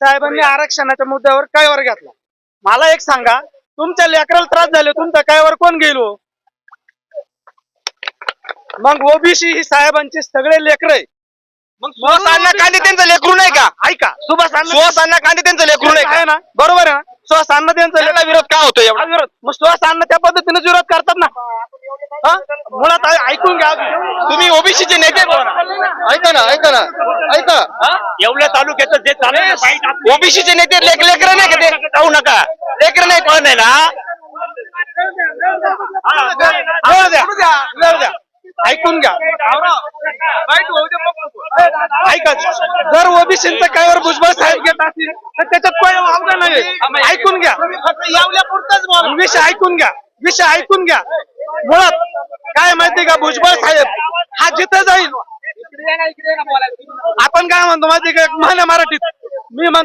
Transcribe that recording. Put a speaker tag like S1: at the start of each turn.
S1: साहेबांनी आरक्षणाच्या मुद्द्यावर काय वर घेतला? मला एक सांगा तुमच्या लेकराला त्रास झाले तुमच्या काय वर कोण गेलो? मग ओबीसी ही साहेबांचे सगळे लेकर आहे
S2: मग सुहास अण्णा कांदे त्यांचं लेकरू नाही का?
S1: ऐका. सुभाष अण्णा
S2: सुहास अण्णा कांदे त्यांचं लेकरू नाही
S1: आहे
S2: का
S1: ना? बरोबर आहे ना? सुहास अण्णा त्यांचं
S2: त्यांना
S1: लेकरं-
S2: विरोध का होतो
S1: हा
S2: एवढा
S1: विरोध. मग सुहास अण्णा त्या पद्धतीने विरोध करतात ना? हा? मुळात ऐकून घ्या
S2: तुम्ही ओबीसीचे नेते ऐका ना ऐका ना. ऐका
S3: एवढ्या तालुक्याचं जे चालू
S2: ओबीसीचे नेते लेक लेकर नाही का ते? जाऊ नका. लेकर नाही कोण नाही ना?
S1: ऐकून घ्या. ऐका जर ओबीसीचं काय वर भुजबळ साहेब घेत असतील तर त्याच्यात काही वावगा नाही ऐकून घ्या. विषय ऐकून घ्या. विषय ऐकून घ्या. मुळात काय माहिती का भुजबळ साहेब हा जिथं जाईल आपण काय म्हणतो माहिती का? म्हणे मराठीत. मी म्हणतो